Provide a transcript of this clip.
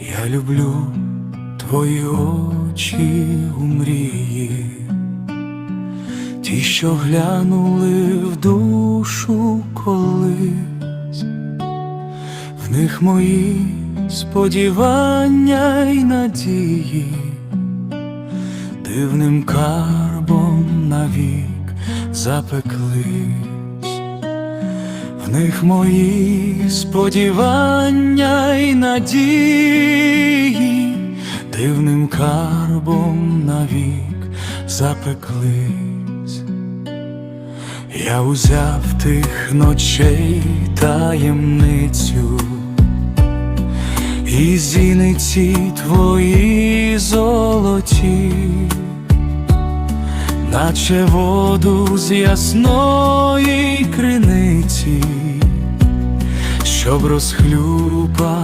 Я люблю твої очі у мрії, ті, що глянули в душу колись, в них мої сподівання й надії, дивним карбом навік запеклись. В них мої сподівання надії, дивним карбом навік запеклись. Я узяв тих ночей таємницю, і зіниці твої золоті наче воду з ясної криниці, щоб розхлюпати людям.